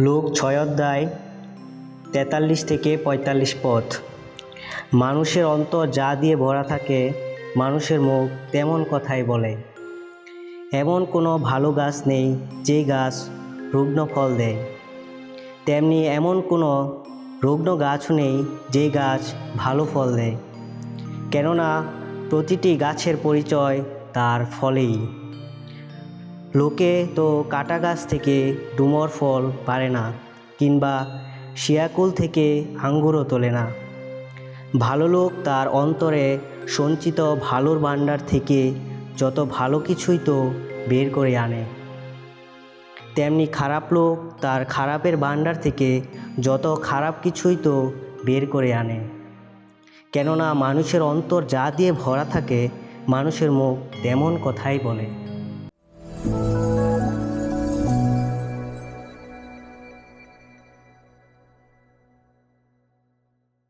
লোক ছয় অধ্যায় তেতাল্লিশ থেকে পঁয়তাল্লিশ পথ। মানুষের অন্তর যা দিয়ে ভরা থাকে, মানুষের মুখ তেমন কথাই বলে। এমন কোনো ভালো গাছ নেই যে গাছ রুগ্ন ফল দেয়। তেমনি এমন কোনো রুগ্ন গাছও নেই যে গাছ ভালো ফল দেয়। কেননা প্রতিটি গাছের পরিচয় তার ফলেই। লোকে তো কাটা গাছ থেকে ডুমর ফল পারে না, কিংবা শিয়াকুল থেকে আঙ্গুরও তোলে না। ভালো লোক তার অন্তরে সঞ্চিত ভালোর ভাণ্ডার থেকে যত ভালো কিছুই তো বের করে আনে। তেমনি খারাপ লোক তার খারাপের ভাণ্ডার থেকে যত খারাপ কিছুই তো বের করে আনে। কেননা মানুষের অন্তর যা দিয়ে ভরা থাকে, মানুষের মুখ তেমন কথাই বলে। Thank you.